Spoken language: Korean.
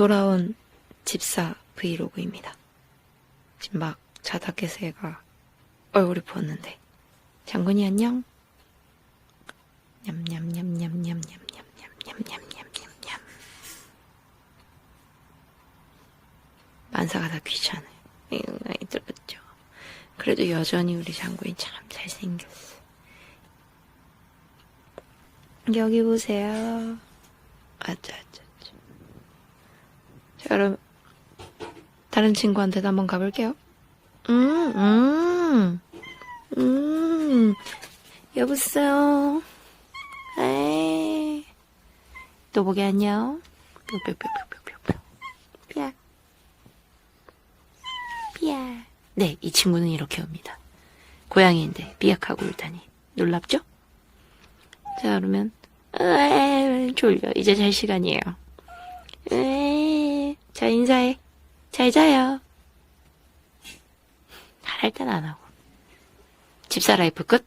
돌아온 집사 브이로그입니다. 지금 막 자다 깨서 얘가 얼굴이 부었는데. 장군이 안녕? 냠냠냠냠냠냠냠냠냠냠냠. 만사가 다 귀찮아요. 이거 나이 들었죠. 그래도 여전히 우리 장군이 참 잘생겼어. 여기 보세요. 아짜, 아짜, 그럼, 다른 친구한테도 한번 가볼게요. 음, 음, 음, 여보세요. 에이. 또 보기 안녕. 뿅뿅뿅뿅뿅뿅. 삐약. 삐약. 네, 이 친구는 이렇게 옵니다. 고양이인데 삐약하고 울다니. 놀랍죠? 자, 그러면, 에이, 졸려. 이제 잘 시간이에요. 에이, 자, 인사해. 잘 자요. 할 땐 안 하고. 집사 라이프 끝?